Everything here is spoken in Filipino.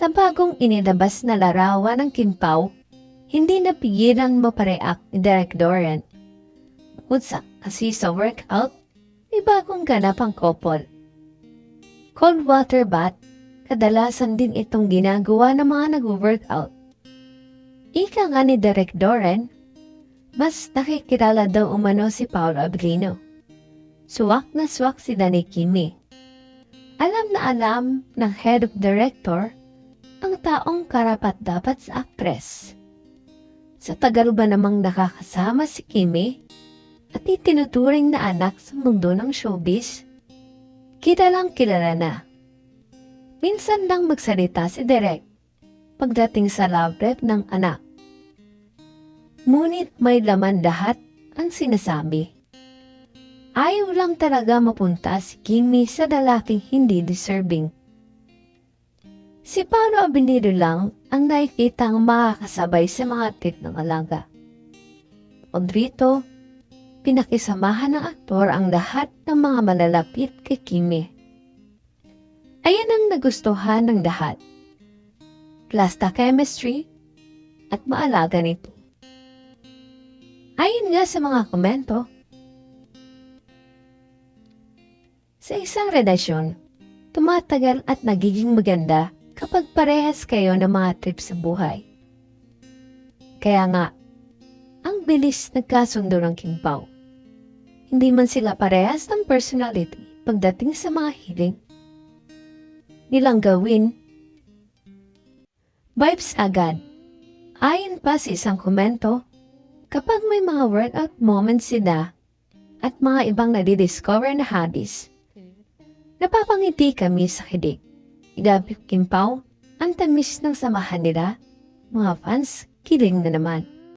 Sa bagong inilabas na larawan ng Kimpaw, hindi napigilan mapareact ni Derek Doran. Bukod sa kasi sa workout, may bagong ganap ang couple. Cold water bath, kadalasan din itong ginagawa ng mga nag-workout. Ika nga ni Derek Doran, mas nakikilala daw umano si Paolo Abilino. Suwak na suwak si Danny Kimi. Alam na alam ng head of director ang taong karapat dapat sa actress. Sa tagal ba namang nakakasama si Kimi at itinuturing na anak sa mundo ng showbiz? Kilalang kilala na. Minsan lang magsalita si Derek pagdating sa love rep ng anak. Ngunit may laman lahat ang sinasabi. Ayaw lang talaga mapunta si Kimi sa lalaking hindi deserving. Si Paolo Abinero lang ang nakikita ang makakasabay sa mga trip ng alaga. Dito, pinakisamahan ng aktor ang lahat ng mga malalapit kay Kimi. Ayan ang nagustuhan ng lahat. Plasta chemistry at maalaga nito. Ayon nga sa mga komento, sa isang relasyon, tumatagal at nagiging maganda kapag parehas kayo ng mga trip sa buhay. Kaya nga, ang bilis nagkasundo ng King Pao. Hindi man sila parehas ng personality pagdating sa mga hiling. Nilang gawin, vibes agad. Ayon pa sa isang komento, kapag may mga workout moments sila at mga ibang nadidiscover na hobbies, napapangiti kami sa kidig. Igabi Kimpaw, ang tamis ng samahan nila, mga fans, kiling na naman.